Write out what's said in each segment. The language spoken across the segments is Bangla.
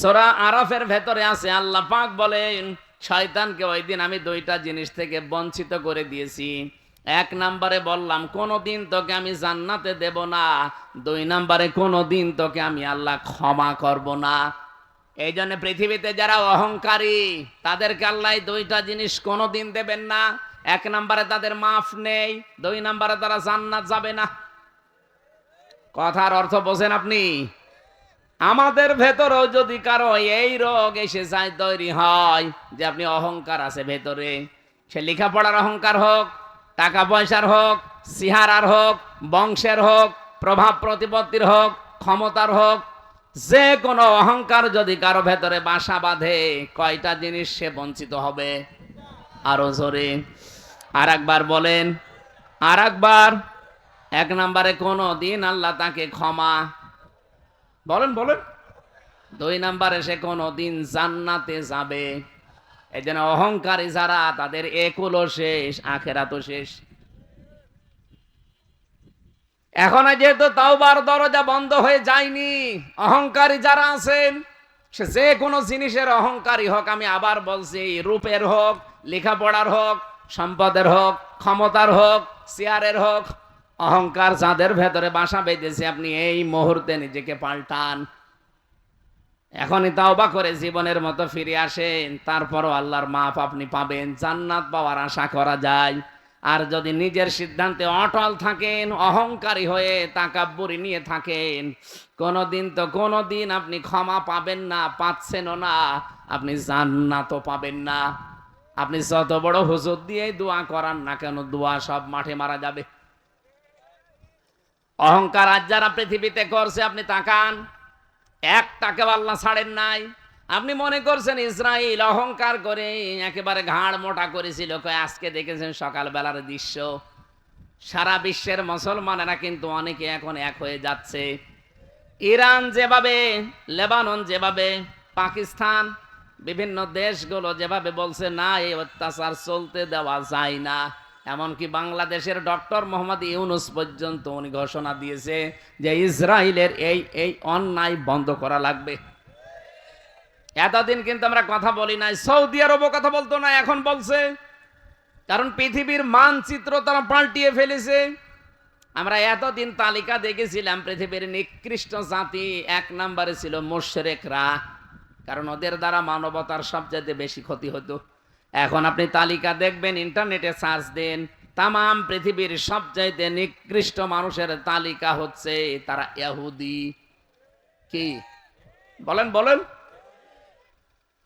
সোরা আরাফের ভেতরে আছে, আল্লাহ পাক বলেন, শয়তানকে ওই দিন আমি দুইটা জিনিস থেকে বঞ্চিত করে দিয়েছি। এক নম্বরে বললাম কোনো দিন তোকে আমি জান্নাতে দেব না। দুই নম্বরে কোনো দিন তোকে আমি আল্লাহ ক্ষমা করব না। এই জন্য পৃথিবীতে যারা অহংকারী, তাদেরকে আল্লাহ দুইটা জিনিস কোনো দিন দেবেন না। এক নম্বরে তাদের মাফ নেই, দুই নম্বরে তারা জান্নাত যাবে না। কথার অর্থ বোঝেন আপনি? আমাদের ভেতরেও যদি কারও এই রোগ এসে যায়, তৈরি হয়, যে আপনি অহংকার আছে ভেতরে, সে লেখাপড়ার অহংকার হোক, টাকা পয়সার হোক, সিহারার হোক, বংশের হোক, প্রভাব প্রতিপত্তির হোক, ক্ষমতার হোক, যে কোনো অহংকার যদি কারও ভেতরে বাসা বাঁধে, কয়টা জিনিস সে বঞ্চিত হবে? আরও জোরে। আর একবার বলেন আর একবার এক নম্বরে কোনো দিন আল্লাহ তাকে ক্ষমা বলেন বলেন। দুই নাম্বারে সে কোনো দিন জান্নাতে যাবে। এই জন্য অহংকারী যারা, তাদের একুলও শেষ আখেরা তো শেষ। এখন যেহেতু তাওবার দরজা বন্ধ হয়ে যায়নি, অহংকারী যারা আছেন, সে যে কোনো জিনিসের অহংকারী হোক, আমি আবার বলছি, রূপের হোক, লেখাপড়ার হোক, সম্পদের হোক, ক্ষমতার হোক, চেয়ারের হোক অহংকার যাদের ভেতরে বাসা বেঁধেছে, আপনি এই মুহূর্তে নিজেকে পাল্টান। এখনই তাওবা করে জীবনের মতো ফিরে আসেন, তারপরও আল্লাহর মাপ আপনি পাবেন, জান্নাত পাওয়ার আশা করা যায়। আর যদি নিজের সিদ্ধান্তে অটল থাকেন, অহংকারী হয়ে তাকাব্বুরি নিয়ে থাকেন, কোনোদিন তো কোনোদিন আপনি ক্ষমা পাবেন না, পাচ্ছেনও না, আপনি জান্নাতও পাবেন না। আপনি যত বড় হুজুর দিয়ে দোয়া করান না কেন, দোয়া সব মাঠে মারা যাবে। অহংকার আজ যারা পৃথিবীতে করছে, আপনি তাকান। একটাকে আল্লাহ ছাড়েন নাই। আপনি মনে করছেন ইসরায়েল অহংকার করে একেবারে ঘাড় মোটা করেছিল। আজকে দেখেছেন সকালবেলার দৃশ্য। সারা বিশ্বের মুসলমানেরা কিন্তু অনেকে এখন এক হয়ে যাচ্ছে। ইরান যেভাবে, লেবানন যেভাবে, পাকিস্তান, বিভিন্ন দেশগুলো যেভাবে বলছে, না, এই অত্যাচার চলতে দেওয়া যায় না। এমনকি বাংলাদেশের ডক্টর মোহাম্মদ ইউনুস পর্যন্ত উনি ঘোষণা দিয়েছে যে ইসরায়েলের এই এই অন্যায় বন্ধ করা লাগবে। এতদিন কিন্তু আমরা কথা বলি নাই। সৌদি আরবও কথা বলতো না, এখন বলছে। কারণ পৃথিবীর মানচিত্র তারা পাল্টিয়ে ফেলেছে। আমরা এতদিন তালিকা দেখেছিলাম, পৃথিবীর নিকৃষ্ট জাতি এক নম্বরে ছিল মোশরেকরা। কারণ ওদের দ্বারা মানবতার সবচেয়ে বেশি ক্ষতি হতো। এখন আপনি তালিকা দেখবেন, ইন্টারনেটে সার্চ দেন তাম পৃথিবীর সবচাইতে নিকৃষ্ট মানুষের তালিকা হচ্ছে তারা ইহুদি কি? বলেন বলেন।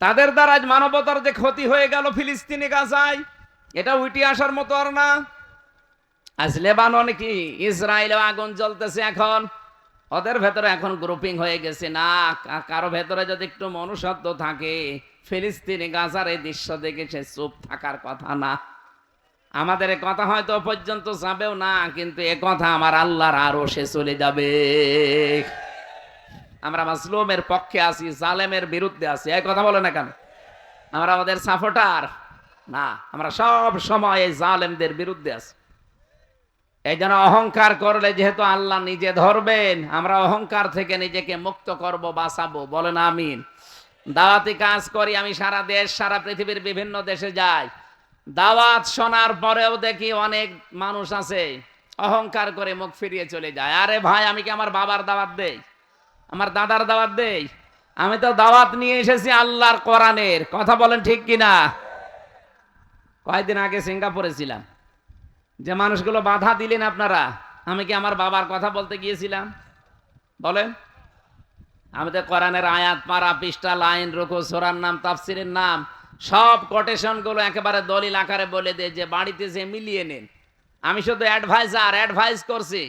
তাদের দ্বারা আজ মানবতার যে ক্ষতি হয়ে গেল ফিলিস্তিনি গাজায়, এটা উইটি আসার মতো আর না। আজ লেবানন কি? ইসরায়েলে আগুন জ্বলতেছে এখন। ওদের ভেতরে এখন গ্রুপিং হয়ে গেছে না কারও ভেতরে যদি একটু মনুষ্যত্ব থাকে, ফিলিস্তিনি গাজার এই দৃশ্য দেখে সে চুপ থাকার কথা না। আমাদের কথা হয়তো পর্যন্ত যাবেও না, কিন্তু এ কথা আমার আল্লাহর আরও সে চলে যাবে। আমরা মাসলুমের পক্ষে আছি, জালেমের বিরুদ্ধে আছি, এই কথা বলে না কেন? আমরা আমাদের সাপোর্টার না, আমরা সব সময় এই জালেমদের বিরুদ্ধে আছি। এই জন্য অহংকার করলে যেহেতু আল্লাহ নিজে ধরবেন, আমরা অহংকার থেকে নিজেকে মুক্ত করব, বাঁচাবো। বলেন আমিন। দাওয়াতি কাজ করি, আমি সারা দেশ, সারা পৃথিবীর বিভিন্ন দেশে যাই। দাওয়াত শোনার পরেও দেখি অনেক মানুষ আছে, অহংকার করে মুখ ফিরিয়ে চলে যায়। আরে ভাই, আমি কি আমার বাবার দাওয়াত দেই? আমার দাদার দাওয়াত দেই? আমি তো দাওয়াত নিয়ে এসেছি আল্লাহর কোরআনের। কথা বলেন ঠিক কিনা? কয়েকদিন আগে সিঙ্গাপুরে ছিলাম। যে মানুষগুলো বাধা দিলেন আপনারা, আমি কি আমার বাবার কথা বলতে গিয়েছিলাম? বলেন। আমি তো কোরআনের আয়াত পারা পৃষ্ঠা, লাইন, রুকু, সোরার নাম, তাফসিরের নাম, সব কোটেশনগুলো একেবারে দলিল আকারে বলে দে যে বাড়িতে যে মিলিয়ে নেন। আমি শুধু অ্যাডভাইজার অ্যাডভাইস করছি।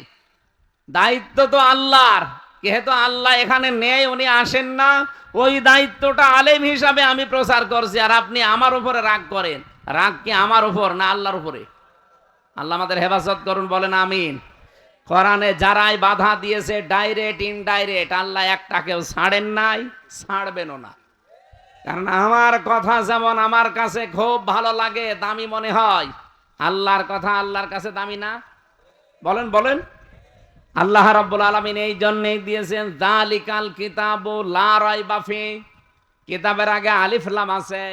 দায়িত্ব তো আল্লাহর, যেহেতু আল্লাহ এখানে নেই, উনি আসেন না, ওই দায়িত্বটা আলেম হিসাবে আমি প্রচার করছি, আর আপনি আমার উপরে রাগ করেন। রাগ কি আমার উপর না আল্লাহর উপরে? আল্লাহ আমাদের হেফাজত করুন, বলেন আমিন। কোরআনে যারাই বাধা দিয়েছে ডাইরেক্ট ইনডাইরেক্ট আল্লাহ একটাকেও ছাড়েন নাই, ছাড়বেনও না। কারণ আমার কথা যেমন আমার কাছে খুব ভালো লাগে, দামি মনে হয়। আল্লাহর কথা আল্লাহর কাছে দামি না। বলেন বলেন। আল্লাহ রাব্বুল আলামিন এই জন্যেই দিয়েছেন, জালিকাল কিতাবু লা রাইবা ফি। কিতাবের আগে আলিফ লাম আছে।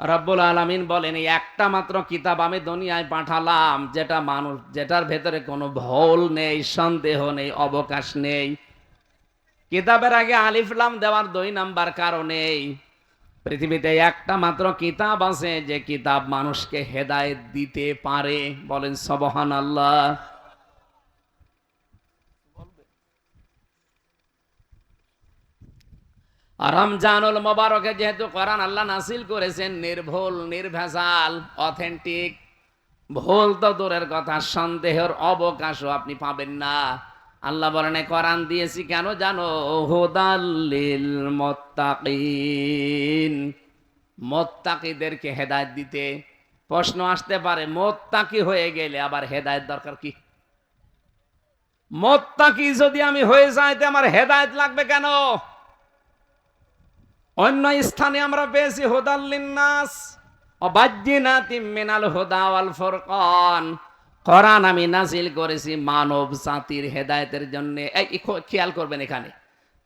রব্বুল আলামিন বলেন, এই একটা মাত্র কিতাব আমি দুনিয়ায় পাঠালাম, যেটা মানুষ, যেটার ভেতরে কোনো ভুল নেই, সন্দেহ নেই, অবকাশ নেই। কিতাবের আগে আলিফ লাম দেওয়ার দুই নাম্বার কারণেই পৃথিবীতে একটা মাত্র কিতাব আছে, যে কিতাব মানুষকে হেদায়েত দিতে পারে। বলেন সবহান আল্লাহ রমজানুল মোবারকে যেহেতু কোরআন আল্লাহ নাসিল করেছেন, নির্ভুল, নির্ভেজাল, অথেন্টিক, ভুল তো দূরের কথা, সন্দেহের অবকাশও আপনি পাবেন না। আল্লাহ বলেন, "এ কোরআন দিয়েছি কেন জানো? হুদাল্লিল মোত্তাকিন। মোত্তাকিদেরকে হেদায়ত দিতে প্রশ্ন আসতে পারে, মোত্তাকি হয়ে গেলে আবার হেদায়ত দরকার কি? মোত্তাকি যদি আমি হয়ে যাই, তো আমার হেদায়ত লাগবে কেন? অন্য স্থানে আমরা পেয়েছি হুদাল্লিন্নাস মিনাল হুদা ওয়াল ফুরকান। কোরআন আমি নাজিল করেছি মানব জাতির হেদায়েতের জন্য। এই খেয়াল করবেন এখানে।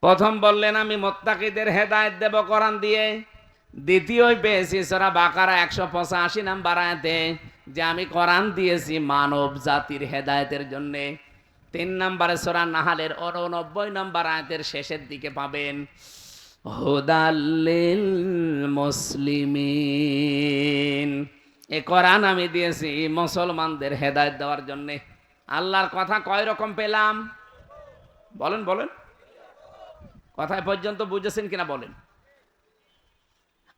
প্রথম বললেন, আমি মোত্তাকিদের হেদায়েত দেব কোরআন দিয়ে। দ্বিতীয় পেয়েছি সরা বাকারা একশো পঁচাশি নাম্বার আয়াতে, যে আমি কোরআন দিয়েছি মানব জাতির হেদায়েতের জন্যে। তিন নম্বরে সোরা নাহালের অনব্বই নম্বর আয়াতের শেষের দিকে পাবেন হুদাল্লিল মুসলিমিন। এ কোরআন আমি দিয়েছি মুসলমানদের হেদায়েত দেওয়ার জন্যে। আল্লাহর কথা কয় রকম পেলাম? বলেন বলেন। কথায় পর্যন্ত বুঝেছেন কিনা বলেন।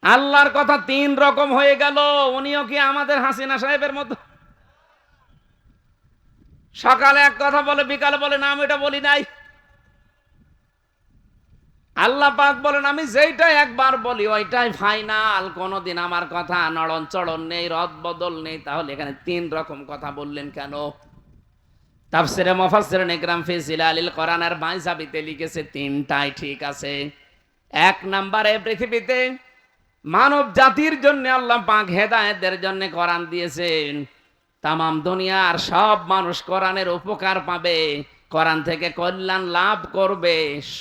আল্লাহর কথা তিন রকম হয়ে গেল। উনিও কি আমাদের হাসিনা সাহেবের মতো? সকালে এক কথা বলে, বিকালে বলে, না, আমি এটা বলি নাই। আল্লাহ পাক বলেন, আমি যেইটা একবার বলি, ওইটাই ফাইনাল কোনোদিন আমার কথা নড়ন চড়ন নেই, রদ বদল নেই। তাহলে এখানে তিন রকম কথা বললেন কেন? তাফসিরে মুফাসসির নিকরাম ফি জিলালিল কোরআনের বাইসাবিতে লিখেছে, তিনটাই ঠিক আছে। এক নম্বরে পৃথিবীতে মানব জাতির জন্য আল্লাহ পাক হেদায়েতের জন্য কোরআন দিয়েছেন। তামাম দুনিয়ার সব মানুষ কোরআনের উপকার পাবে। কোরআন থেকে কল্যাণ লাভ করবে,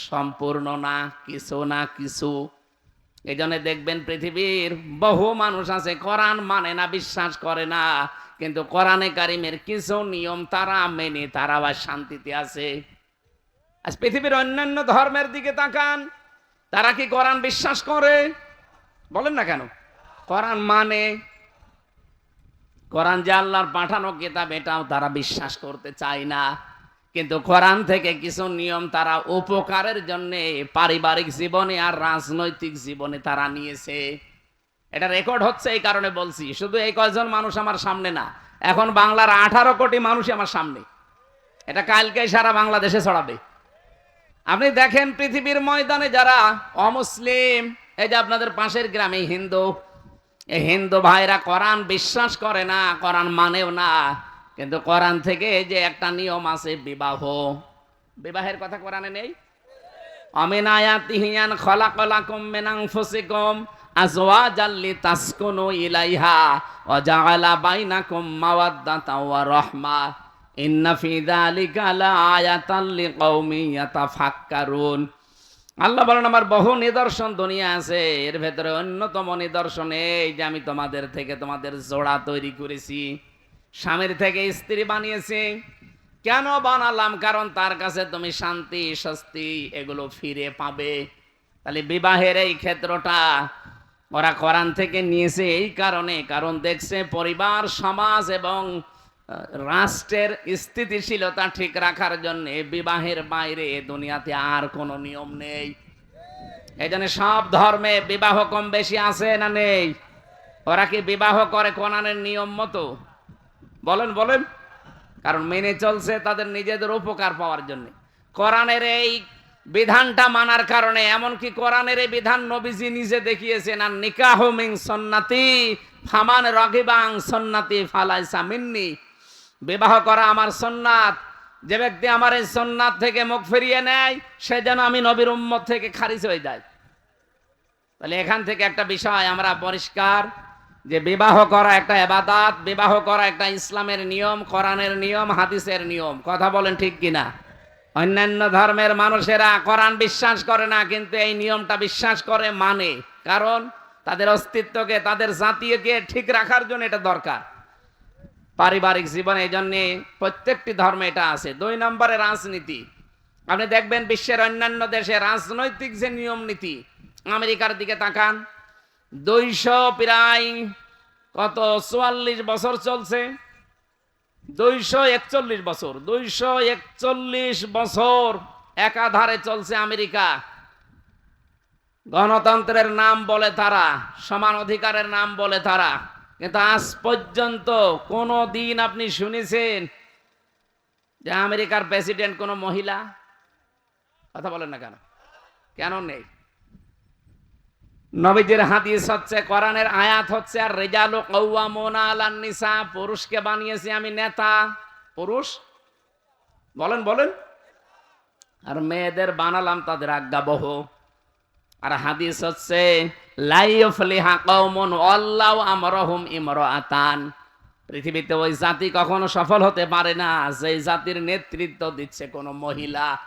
সম্পূর্ণ না, কিছু না কিছু। এই জন্য দেখবেন পৃথিবীর বহু মানুষ আছে, কোরআন মানে না, বিশ্বাস করে না। কিন্তু কোরআনে কারিমের কিছু নিয়ম তারা মেনে, তারা আবার শান্তিতে আছে। আজ পৃথিবীর অন্যান্য ধর্মের দিকে তাকান, তারা কি কোরআন বিশ্বাস করে? বলেন না কেন? কোরআন মানে কোরআন যে আল্লাহর পাঠানো কিতাব, এটাও তারা বিশ্বাস করতে চায় না। কিন্তু কোরআন থেকে কিছু নিয়ম তারা উপকারের জন্য পারিবারিক জীবনে আর রাজনৈতিক জীবনে তারা নিয়েছে। এটা রেকর্ড হচ্ছে এই কারণে বলছি, শুধু এই কয়জন মানুষ আমার সামনে না, এখন বাংলার আঠারো কোটি মানুষই আমার সামনে। এটা কালকে সারা বাংলাদেশে ছড়াবে। আপনি দেখেন পৃথিবীর ময়দানে যারা অমুসলিম, এই যে আপনাদের পাশের গ্রামে হিন্দু হিন্দু ভাইরা কোরআন বিশ্বাস করে না, কোরআন মানেও না কিন্তু কোরআন থেকে যে একটা নিয়ম আছে, বিবাহ। বিবাহের কথা কোরআনে নেই? অমিন আয়াতিহিয়ান খলাকলাকুম মিন আনফুসিকুম আজওয়াজাল লিতাসকুনু ইলাইহা ওয়া জাআলা বাইনাকুম মাওয়াদ্দাতা ওয়া রাহমা। ইন্না ফি যালিকা লাআয়াতান লিকাউমিন ইয়াতাফাক্কারুন। আল্লাহ বলেন, আমার বহু নিদর্শন দুনিয়া আছে, এর ভেতরে অন্যতম নিদর্শন এই যে আমি তোমাদের থেকে তোমাদের জোড়া তৈরি করেছি। স্বামীর থেকে স্ত্রী বানিয়েছে। কেন বানালাম? কারণ তার কাছে তুমি শান্তি, স্বস্তি এগুলো ফিরে পাবে। তাহলে বিবাহের এই ক্ষেত্রটা ওরা কোরআন থেকে নিয়েছে এই কারণে। কারণ দেখছে পরিবার, সমাজ এবং রাষ্ট্রের স্থিতিশীলতা ঠিক রাখার জন্য বিবাহের বাইরে দুনিয়াতে আর কোনো নিয়ম নেই। এই জন্য সব ধর্মে বিবাহ কম বেশি আছে না নেই? ওরা কি বিবাহ করে কোরআনের নিয়ম মতো? বলেন বলেন। কারণ মেনে চলছে তাদের নিজেদের উপকার পাওয়ার জন্য। কোরআনের এই বিধানটা মানার কারণে, এমনকি কোরআনের এই বিধান নবীজি নিজে দেখিয়েছেন আর নিকাহ মিং সন্নাতি ফামান রগিবাং সন্নাতি ফালাইসা মিন্নি। বিবাহ করা আমার সন্ন্যাত। যে ব্যক্তি আমার এই সন্ন্যাত থেকে মুখ ফিরিয়ে নেয়, সে যেন আমি নবীর উম্মত থেকে খারিজ হয়ে যায়। তাহলে এখান থেকে একটা বিষয় আমরা পরিষ্কার যে বিবাহ করা একটা এবাদাত, বিবাহ করা একটা ইসলামের নিয়ম, কোরআনের নিয়ম, হাদিসের নিয়ম। কথা বলেন ঠিক কিনা? অন্যান্য ধর্মের মানুষেরা কোরআন বিশ্বাস করে না, কিন্তু এই নিয়মটা বিশ্বাস করে মানে। কারণ তাদের অস্তিত্বকে, তাদের জাতীয়কে ঠিক রাখার জন্য এটা দরকার। পারিবারিক জীবনে এই জন্যে প্রত্যেকটি ধর্মে এটা আছে। দুই নম্বরে রাজনীতি। আপনি দেখবেন বিশ্বের অন্যান্য দেশে রাজনৈতিক যে নিয়ম নীতি আমেরিকার দিকে তাকান দুইশো প্রায় কত? চুয়াল্লিশ বছর চলছে। দুইশো একচল্লিশ বছর। দুইশো একচল্লিশ বছর একাধারে চলছে আমেরিকা। গণতন্ত্রের নাম বলে তারা, সমান অধিকারের নাম বলে তারা। কিন্তু আজ পর্যন্ত কোনো দিন আপনি শুনেছেন যে আমেরিকার প্রেসিডেন্ট কোনো মহিলা? কথা বলেন না কেন? কেন নেই? নবীজির হাদিস হচ্ছে, কোরআনের আয়াত হচ্ছে আর রেজালু কৌয়ামুনা আলান নিসা পুরুষকে বানিয়েছি আমি নেতা। পুরুষ? বলেন বলেন। আর মেয়েদের বানালাম তাদের আজ্ঞাবহ আর হাদিস হচ্ছে লাইফলিহা কওমুন আল্লাহু আমরহুম ইমরাতান। পৃথিবীতে ওই জাতি কখনো সফল হতে পারে না যে জাতির নেতৃত্ব দিচ্ছে কোনো মহিলা।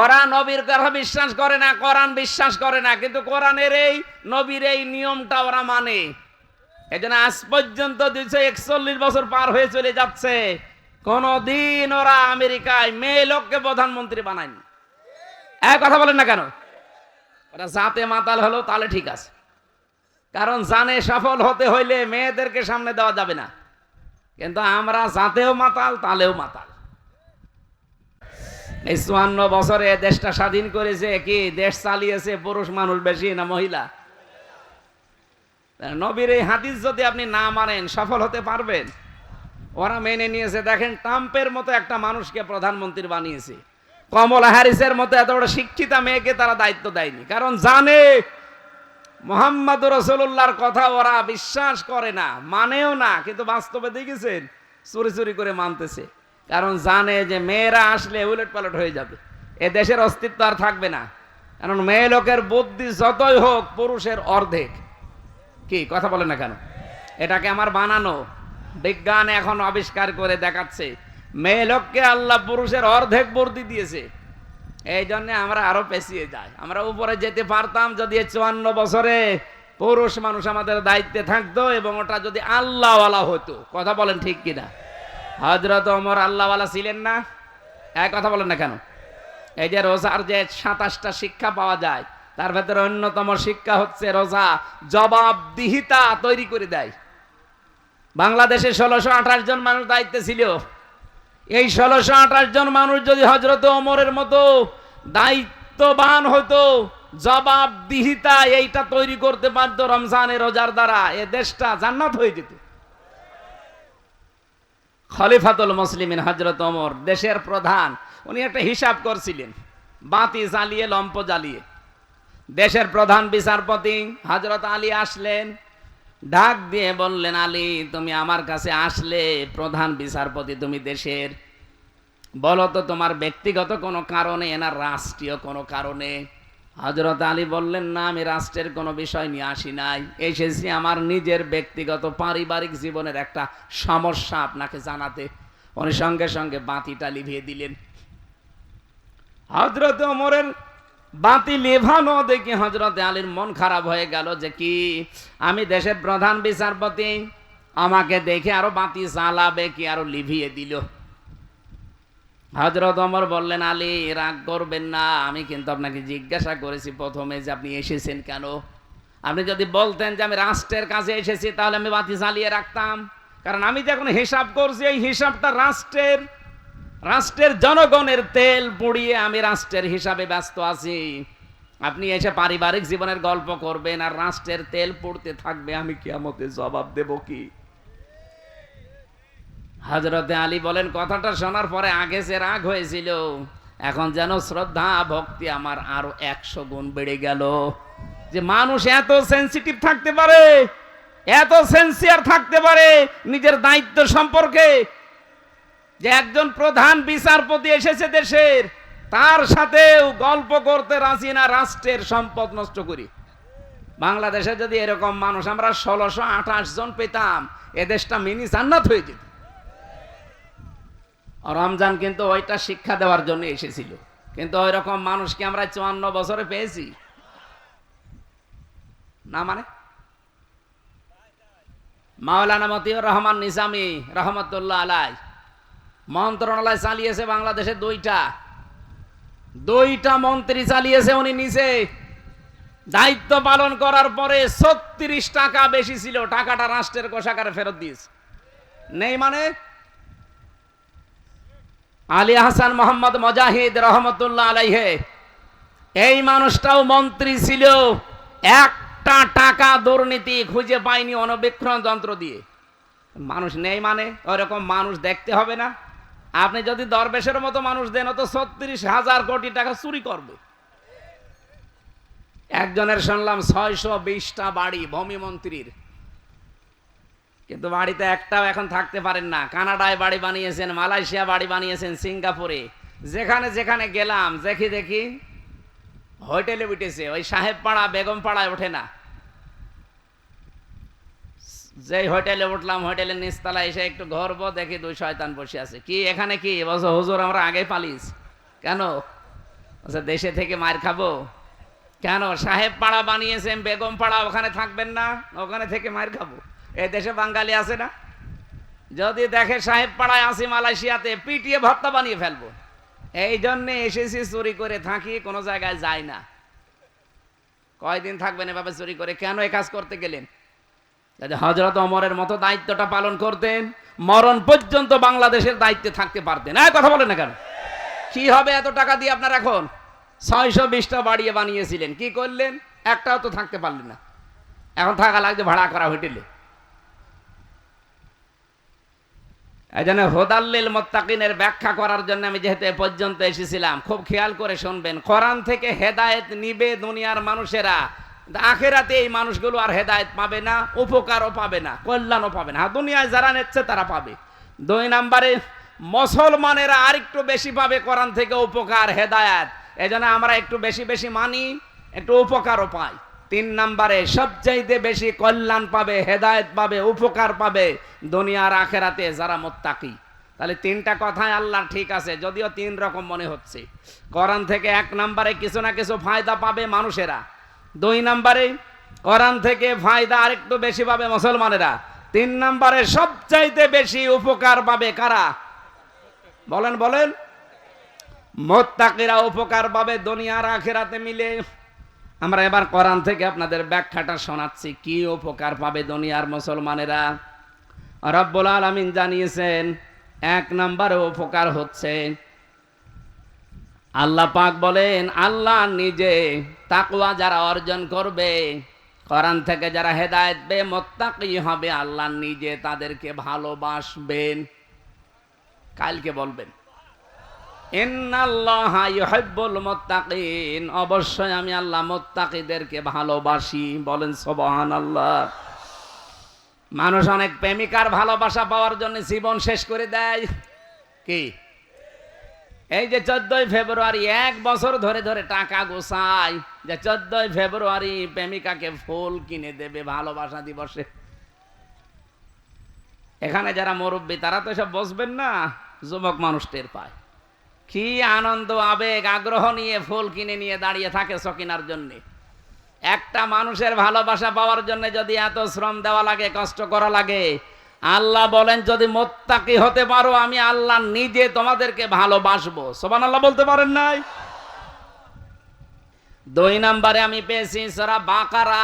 ওরা নবীর কথা বিশ্বাস করে না, কোরআন বিশ্বাস করে না, কিন্তু কোরআনের এই নবীর এই নিয়মটা ওরা মানে। এই জন্য আজ পর্যন্ত দুইশো একচল্লিশ বছর পার হয়ে চলে যাচ্ছে। কোনদিন ওরা আমেরিকায় মেয়ে লোককে প্রধানমন্ত্রী বানায়নি। এক কথা বলেন না কেন? ওরা জাতে মাতাল হলো, তাহলে ঠিক আছে। কারণ জানে সফল হতে হইলে মেয়েদেরকে সামনে দেওয়া যাবে না। কিন্তু আমরা জাতেও মাতাল, তালেও মাতাল। এই চুয়ান্ন বছরে দেশটা স্বাধীন করেছে কি? দেশ চালিয়েছে পুরুষ মানুষ বেশি না মহিলা? নবীর এই হাদিস যদি আপনি না মানেন, সফল হতে পারবেন? ওরা মেনে নিয়েছে, দেখেন ট্রাম্পের মতো একটা মানুষকে প্রধানমন্ত্রী বানিয়েছে। কমলা হ্যারিসের মতো এত বড় শিক্ষিতা মেয়েকে তারা দায়িত্ব দেয়নি। কারণ জানে মোহাম্মদ রসুল্লাহর কথা ওরা বিশ্বাস করে না, মানেও না, কিন্তু বাস্তবে দেখেছেন, চুরি চুরি করে মানতেছে। কারণ জানে যে মেয়েরা আসলে উলট পালট হয়ে যাবে। এ দেশের অস্তিত্ব আর থাকবে না। কারণ মেয়ে লোকের বুদ্ধি যতই হোক, পুরুষের অর্ধেক। কি, কথা বলে না কেন? এটাকে আমার বানানো। বিজ্ঞান এখন আবিষ্কার করে দেখাচ্ছে। মেয়ে লোককে আল্লাহ পুরুষের অর্ধেক বুদ্ধি দিয়েছে। এই জন্য আমরা আরও পেছিয়ে যাই। আমরা উপরে যেতে পারতাম যদি চুয়ান্ন বছরে পুরুষ মানুষ আমাদের দায়িত্বে থাকতো এবং ওটা যদি আল্লাহওয়ালা হতো। কথা বলেন ঠিক কিনা? হজরত ওমর আল্লাহওয়ালা ছিলেন না? এক কথা বলেন না কেন? এই যে রোজার যে সাতাশটা শিক্ষা পাওয়া যায়, তার ভেতরে অন্যতম শিক্ষা হচ্ছে রোজা জবাবদিহিতা তৈরি করে দেয়। বাংলাদেশে ষোলোশো আঠাশ জন মানুষ দায়িত্বে ছিল। এই ষোলোশো আঠাশ জন মানুষ যদি হজরত ওমরের মতো দায়িত্ববান হতো, জবাবদিহিতা এইটা তৈরি করতে পারত রমজানের রোজার দ্বারা, এ দেশটা জান্নাত হয়ে যেত। খলিফাতুল মুসলিমিন হজরত ওমর, দেশের প্রধান। উনি একটা হিসাব করছিলেন, বাতি জ্বালিয়ে, লম্প জ্বালিয়ে। দেশের প্রধান বিচারপতি হজরত আলী আসলেন, ডাক দিয়ে বললেন, আলী, তুমি আমার কাছে আসলে, প্রধান বিচারপতি তুমি দেশের। বলো তো তোমার ব্যক্তিগত কোনো কারণে না, রাষ্ট্রীয় কোনো কারণে? হজরত আলী বললেন, না, আমি রাষ্ট্রের কোনো বিষয় নিয়ে আসি নাই। এসেছি আমার নিজের ব্যক্তিগত পারিবারিক জীবনের একটা সমস্যা আপনাকে জানাতে। উনি সঙ্গে সঙ্গে বাতিটা লিভিয়ে দিলেন। হজরত ওমরের বাতি লেভানো দেখি হজরত আলীর মন খারাপ হয়ে গেল যে কি, আমি দেশের প্রধান বিচারপতি, আমাকে দেখে আরও বাতি জ্বালাবে কি আরও লিভিয়ে দিল। হজরত অমর বললেন, আলী, রাগ করবেন না। আমি কিন্তু আপনাকে জিজ্ঞাসা করেছি প্রথমে যে আপনি এসেছেন কেন? আপনি যদি বলতেন যে আমি রাষ্ট্রের কাছে এসেছি, তাহলে আমি বাতি চালিয়ে রাখতাম। কারণ আমি যখন হিসাব করছি, এই হিসাবটা রাষ্ট্রের রাষ্ট্রের জনগণের তেল পুড়িয়ে আমি রাষ্ট্রের হিসাবে ব্যস্ত আছি। আপনি এসে পারিবারিক জীবনের গল্প করবেন আর রাষ্ট্রের তেল পড়তে থাকবে, আমি কিয়ামতে জবাব দেব কি? হজরতে আলী বলেন, কথাটা শোনার পরে আগে সে রাগ হয়েছিল। এখন যেন শ্রদ্ধা, ভক্তি আমার আরও একশো গুণ বেড়ে গেল। যে মানুষ এত সেন্সিটিভ থাকতে পারে, এত সেন্সিয়ার থাকতে পারে নিজের দায়িত্ব সম্পর্কে। যে একজন প্রধান বিচারপতি এসেছে দেশের, তার সাথেও গল্প করতে রাজি না, রাষ্ট্রের সম্পদ নষ্ট করি। বাংলাদেশে যদি এরকম মানুষ, আমরা ষোলোশো আঠাশ জন পেতাম, এ দেশটা মিনি জান্নাত হয়ে যেত। রমজান কিন্তু ওইটা শিক্ষা দেওয়ার জন্য এসেছিল। কিন্তু ওই রকম মানুষকে আমরা চুয়ান্ন বছরে পেয়েছি। না মানে? মাওলানা মতিউর রহমান নিজামি রহমতুল্লাহ আলাই মন্ত্রণালয় চালিয়েছে বাংলাদেশে দুইটা। দুইটা মন্ত্রী চালিয়েছে উনি নিজে। দায়িত্ব পালন করার পরে ছত্রিশ টাকা বেশি ছিল, টাকাটা রাষ্ট্রের কোষাগারে ফেরত দিয়েছে। নেই মানে? আলী হাসান মোহাম্মদ মজাহিদ রহমতুল্লাহ আলাইহে। এই মানুষটাও মন্ত্রী ছিল। একটা টাকা দুর্নীতি খুঁজে পায়নি অনবেক্ষণ যন্ত্র দিয়ে। মানুষ নেই মানে ওরকম মানুষ দেখতে হবে না। আপনি যদি দরবেশের মতো মানুষ দেন তো ছত্রিশ হাজার কোটি টাকা চুরি করবে। একজনের শুনলাম ছয়শো বিশটা বাড়ি ভূমি মন্ত্রীর। কিন্তু বাড়িতে একটাও এখন থাকতে পারেন না। কানাডায় বাড়ি বানিয়েছেন, মালয়েশিয়া বাড়ি বানিয়েছেন, সিঙ্গাপুরে। যেখানে যেখানে গেলাম, দেখি দেখি, হোটেলে উঠেছে, ওই সাহেব পাড়া বেগম পাড়ায় ওঠে না। যেই হোটেলে উঠলাম, হোটেলের নিচতলা এসে একটু ঘরবো, দেখি দুই শয়তান বসে আছে। কি, এখানে কি? বলছো হুজুর আমরা আগে পালিস কেন? দেশে থেকে মার খাব। কেন? সাহেব পাড়া বানিয়েছেন বেগম পাড়া ওখানে থাকবেন না, ওখানে থেকে মার খাব। এ দেশে বাঙালি আছে না? যদি দেখে সাহেব পাড়ায় আসি মালয়েশিয়াতে, পিটিয়ে ভর্তা বানিয়ে ফেলব। এই জন্যে এসেছি চুরি করে থাকি, কোনো জায়গায় যায় না। কয়দিন থাকবেন এভাবে চুরি করে? কেন এ কাজ করতে গেলেন? যদি হজরত অমরের মতো দায়িত্বটা পালন করতেন, মরণ পর্যন্ত বাংলাদেশের দায়িত্বে থাকতে পারতেন। এই কথা বলেন না কেন? কি হবে এত টাকা দিয়ে আপনার এখন? ছয়শো বিশটা বাড়িয়ে বানিয়েছিলেন। কি করলেন? একটাও তো থাকতে পারলেন না। এখন থাকা লাগছে ভাড়া করা হোটেলে। এই জন্য হোদাল্লিল মোত্তাকিনের ব্যাখ্যা করার জন্য আমি যেহেতু এ পর্যন্ত এসেছিলাম, খুব খেয়াল করে শুনবেন। কোরআন থেকে হেদায়েত নিবে দুনিয়ার মানুষেরা। আখেরাতে এই মানুষগুলো আর হেদায়েত পাবে না, উপকারও পাবে না, কল্যাণও পাবে না। হ্যাঁ দুনিয়ায় যারা নিচ্ছে তারা পাবে। দুই নম্বরে, মুসলমানেরা আরেকটু বেশি পাবে কোরআন থেকে উপকার, হেদায়েত। এই জন্য আমরা একটু বেশি বেশি মানি, একটু উপকারও পাই। তিন নম্বরে, সবচাইতে বেশি কল্যাণ পাবে, হেদায়েত পাবে, উপকার পাবে দুনিয়ার আখেরাতে যারা মোত্তাকি। তাহলে তিনটা কথাই আল্লাহ ঠিক আছে, যদিও তিন রকম মনে হচ্ছে। কোরআন থেকে এক নম্বরে কিছু না কিছু ফায়দা পাবে মানুষেরা। দুই নম্বরে, কোরআন থেকে ফায়দা আরেকটু বেশি পাবে মুসলমানেরা। তিন নম্বরে, সবচাইতে বেশি উপকার পাবে কারা? বলেন বলেন। মোত্তাকিরা উপকার পাবে দুনিয়ার আখেরাতে মিলে। আমরা এবার কোরআন থেকে আপনাদের ব্যাখ্যাটা শোনাচ্ছি। কি উপকার পাবে দুনিয়ার মুসলমানেরা? রব্বুল আলামিন জানিয়েছেন, এক নম্বরে উপকার হচ্ছে, আল্লাহ পাক বলেন, আল্লাহ নিজে তাকওয়া যারা অর্জন করবে, কোরআন থেকে যারা হেদায়েত বে মোত্তাকি হবে, আল্লাহ নিজে তাদেরকে ভালোবাসবেন। কালকে বলবেন। অবশ্যই আমি আল্লাহ মুত্তাকিদেরকে ভালোবাসি। বলেন সুবহানাল্লাহ। মানুষ অনেক প্রেমিকার ভালোবাসা পাওয়ার জন্য জীবন শেষ করে দেয়। কি? এই যে চোদ্দই ফেব্রুয়ারি, এক বছর ধরে ধরে টাকা গোছায়। যে চোদ্দই ফেব্রুয়ারি প্রেমিকাকে ফুল কিনে দেবে ভালোবাসা দিবসে। এখানে যারা মুরব্বী, তারা তো সব বসবেন না। যুবক মানুষ টের পায়। কি আনন্দ, আবেগ, আগ্রহ নিয়ে ফুল কিনে নিয়ে দাঁড়িয়ে থাকে সকিনার জন্যে। একটা মানুষের ভালোবাসা পাওয়ার জন্য যদি এত শ্রম দেওয়া লাগে, কষ্ট করা লাগে, আল্লাহ বলেন, যদি মোত্তাকি হতে পারো, আমি আল্লাহ নিজে তোমাদেরকে ভালোবাসবো। সোবান আল্লাহ বলতে পারেন নাই? দুই নম্বরে আমি পেয়েছি সারা বাকারা।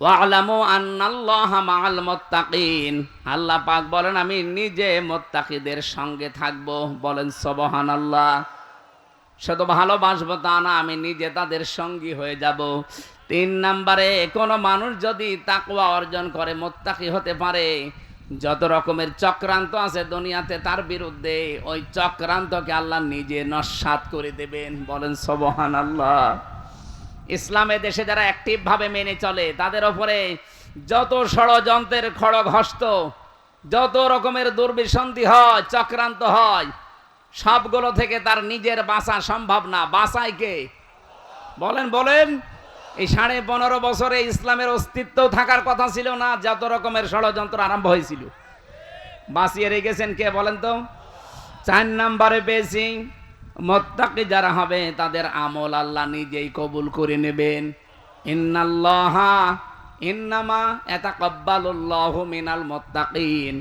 ওয়ালামু আন্নাল্লাহ মাআল মুত্তাকিন। আল্লাহ পাক বলেন, আমি নিজে মুত্তাকিদের সঙ্গে থাকব। বলেন, সুবহানাল্লাহ। শুধু ভালোবাসবো তা না, আমি নিজে তাদের সঙ্গী হয়ে যাব। তিন নম্বরে, কোনো মানুষ যদি তাকওয়া অর্জন করে, মোত্তাকি হতে পারে, যত রকমের চক্রান্ত আছে দুনিয়াতে, তার বিরুদ্ধে ওই চক্রান্তকে আল্লাহ নিজে নস্বাত করে দেবেন। বলেন সবহান আল্লাহ ইসলামে দেশে যারা অ্যাক্টিভ ভাবে মেনে চলে, তাদের ওপরে যত ষড়যন্ত্রের খড়গ হস্ত যত রকমের দুর্বিসন্ধি হয়, চক্রান্ত হয়, সবগুলো থেকে তার নিজের বাঁচা সম্ভব না। বাঁচায় কে? বলেন বলেন। এই সাড়ে পনেরো বছরে ইসলামের অস্তিত্ব থাকার কথা ছিল না, যত রকমের ষড়যন্ত্র আরম্ভ হয়েছিল। বাঁচিয়ে রেখেছেন কে বলেন তো? চার নাম্বারে বেশি মোত্তাকি যারা হবে, তাদের আমল আল্লাহ নিজেই কবুল করে নেবেন। ইন্নাল্লাহা, ইন্নামা এতাকাব্বালুল্লাহু মিনাল মুত্তাকিন।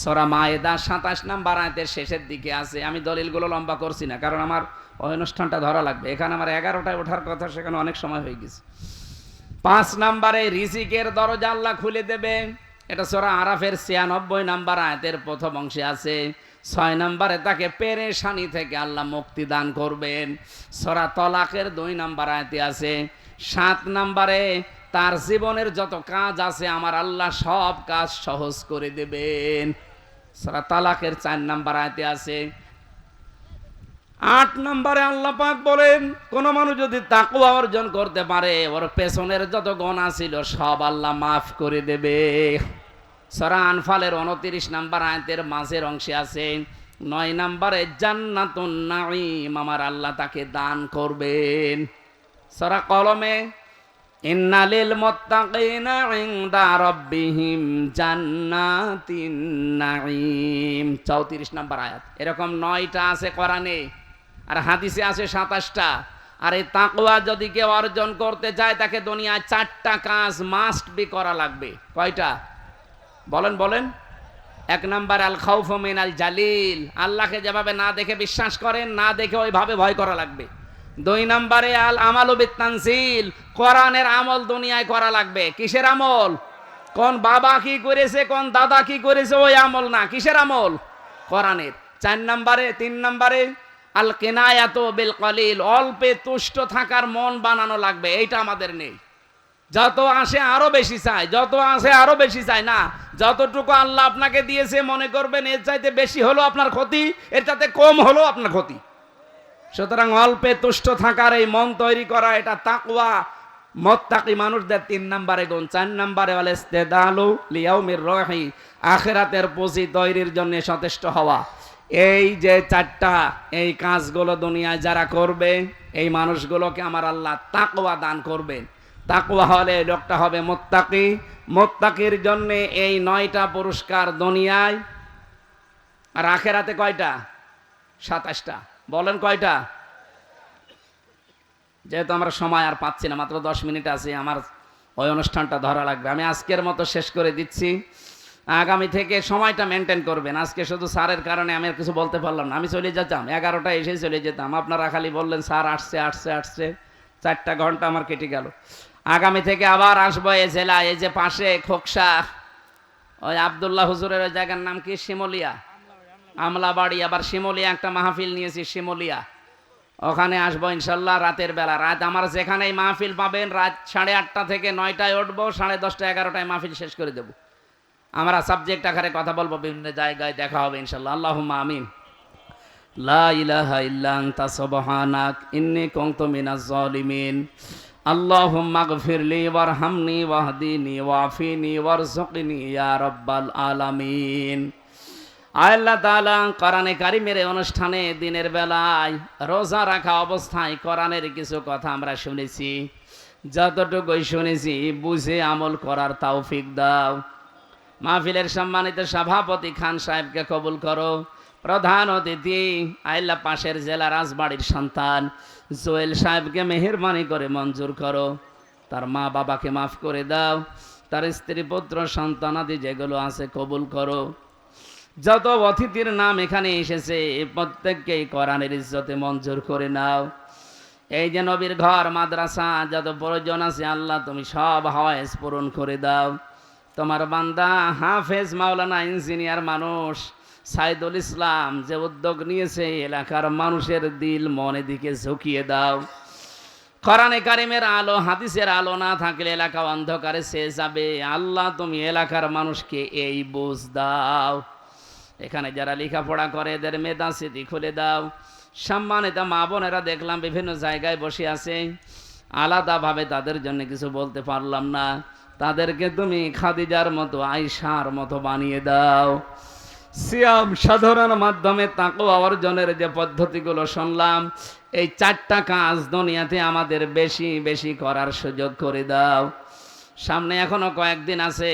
সূরা মায়েদা 27 নাম্বার আয়াতের শেষের দিকে আছে। আমি দলিলগুলো লম্বা করছি না, কারণ আমার অনুষ্ঠানটা ধরা লাগবে। এখানে আমার এগারোটায় ওঠার কথা, সেখানে অনেক সময় হয়ে গেছে। পাঁচ নাম্বারে রিজিকের দরজা আল্লাহ খুলে দেবে। এটা সোরা আরাফের ছিয়ানব্বই নাম্বার আয়াতের প্রথম অংশে আছে। ছয় নাম্বারে তাকে পেরেশানি থেকে আল্লাহ মুক্তি দান করবেন। সরা তলাকের দুই নাম্বার আয়াতে আছে, সাত নাম্বারে, তার জীবনের যত কাজ আছে, আমার আল্লাহ সব কাজ সহজ করে দেবেন। সরা তালাকের চার নাম্বার আয়াতে আছে, আট নম্বরে আল্লাহ পাক বলেন, কোন মানুষ যদি তাকুয়া অর্জন করতে পারে, ওর পেছনের যত গণা ছিল, সব আল্লাহ মাফ করে দেবে। সরা আনফালের উনত্রিশ নাম্বার আয়াতের মাঝের অংশে আছে, নয় নম্বরে, জান্নাতুন নাঈম আমার আল্লাহ তাকে দান করবেন। সরা কলমে, ইন্নালিল মুত্তাকিনা ইনদা রাব্বিহিম জান্নাতিন নাঈম 34 নাম্বার আয়াত। এরকম নয়টা আছে কোরআনে, আর হাদিসে আছে সাতাশটা। আর এই তাকওয়া যদি কেউ অর্জন করতে চায় তাকে দুনিয়ায় চারটা কাজ মাস্ট বি করা লাগবে। কয়টা? বলেন বলেন। এক নাম্বার, আল খাউফ মিন আল জালিল। আল্লাহকে যেভাবে না দেখে বিশ্বাস করেন, না দেখে ওইভাবে ভয় করা লাগবে। দুই নম্বরে, আল আমাল বিত্তানসিল। কোরআনের আমল দুনিয়ায় করা লাগবে। কিসের আমল? কোন বাবা কি করেছে, কোন দাদা কি করেছে, ওই আমল না। কিসের আমল? কোরআনের। চার নম্বরে, তিন নম্বরে, আল কেনায়াত বিল কলিল। অল্পে তুষ্ট থাকার মন বানানো লাগবে। এইটা আমাদের নেই। যত আসে আরও বেশি চাই যত আসে আরও বেশি চাই না, যতটুকু আল্লাহ আপনাকে দিয়েছে, মনে করবেন এর চাইতে বেশি হলো আপনার ক্ষতি, এর চাইতে কম হলো আপনার ক্ষতি। সুতরাং অল্পে তুষ্ট থাকার এই মন তৈরি করা, এটা তাকওয়া। মত্তাকি মানুষদের তিন নম্বরে গুণ, চার নম্বরে বলে, ইস্তেদালু লিয়াউমির রহি, আখেরাতের পুঁজি তৈরির জন্য সচেষ্ট হওয়া। এই যে চারটা, এই কাজগুলো দুনিয়ায় যারা করবে, এই মানুষগুলোকে আমার আল্লাহ তাকওয়া দান করবেন। তাকওয়া হলে লোকটা হবে মোত্তাকি। মোত্তাকির জন্য এই নয়টা পুরস্কার দুনিয়ায়। আর আখেরাতে কয়টা? সাতাশটা। বলেন কয়টা? যেহেতু আমরা সময় আর পাচ্ছি না, মাত্র দশ মিনিট আছে, আমার ওই অনুষ্ঠানটা ধরা লাগবে। আমি আজকের মতো শেষ করে দিচ্ছি। আগামী থেকে সময়টা মেনটেন করবেন। আজকে শুধু স্যারের কারণে আমি আর কিছু বলতে পারলাম না। আমি চলে যেতাম, এগারোটা এসে চলে যেতাম। আপনারা খালি বললেন, স্যার আসছে আসছে আসছে। চারটা ঘণ্টা আমার কেটে গেল। আগামী থেকে আবার আসব এই জেলা এই যে পাশে খোকসা। ওই আবদুল্লাহ হুজুরের ওই জায়গার নাম কি? শিমলিয়া। আমলাবাড়ি, আবার শিমলিয়া একটা মাহফিল নিয়েছি, শিমলিয়া। ওখানে আসব ইনশাল্লাহ রাতের বেলা। রাত আমার যেখানেই মাহফিল পাবেন, রাত সাড়ে আটটা থেকে নয়টায় উঠবো, সাড়ে দশটা এগারোটায় মাহফিল শেষ করে দেবো। আমরা সাবজেক্ট আকারে কথা বলব, বিভিন্ন জায়গায় দেখা হবে ইনশাল্লাহ। আল্লাহ আমিন। লা ইলাহা ইল্লা আনতা কারিমের অনুষ্ঠানে দিনের বেলায় রোজা রাখা অবস্থায় কোরআনের কিছু কথা আমরা শুনেছি। যতটুকুই শুনেছি, বুঝে আমল করার তৌফিক দাও। মাহফিলের সম্মানিত সভাপতি খান সাহেবকে কবুল করো। প্রধান অতিথি আইল্লা পাশের জেলা রাজবাড়ির সন্তান। জোয়েল সাহেবকে মেহরবানি করে মঞ্জুর করো। তার মা বাবাকে মাফ করে দাও। তার স্ত্রী, পুত্র সন্তানাদি যেগুলো আছে কবুল করো। যত অতিথির নাম এখানে এসেছে প্রত্যেককেই কোরআনের ইজ্জতে মঞ্জুর করে নাও। এই যে নবীর ঘর, মাদ্রাসা, যত প্রয়োজন আছে আল্লাহ তুমি সব হাওয়াজ পূরণ করে দাও। তোমার বান্দা হাফেজ মাওলানা ইঞ্জিনিয়ার মানুষ। সাইদুল ইসলাম যে উদ্যোগ নিয়েছে, এলাকার মানুষের দিল মনে দিকে ঝুঁকিয়ে দাও। কোরআনে কারিমের আলো, হাদিসের আলো না থাকলে এলাকা অন্ধকারে সে যাবে। আল্লাহ, তুমি এলাকার মানুষকে এই বুঝ দাও। এখানে যারা লেখাপড়া করে, এদের মেধা স্মৃতি খুলে দাও। সম্মানিত মা বোনেরা, দেখলাম বিভিন্ন জায়গায় বসে আছে। আলাদাভাবে তাদের জন্য কিছু বলতে পারলাম না। তাদেরকে তুমি খাদিজার মতো আইসার মতো বানিয়ে দাও। সিয়াম সাধারণ মাধ্যমে তাকো অর্জনের যে পদ্ধতিগুলো শুনলাম, এই চারটা কাজ দুনিয়াতে আমাদের বেশি বেশি করার সুযোগ করে দাও। সামনে এখনও কয়েকদিন আছে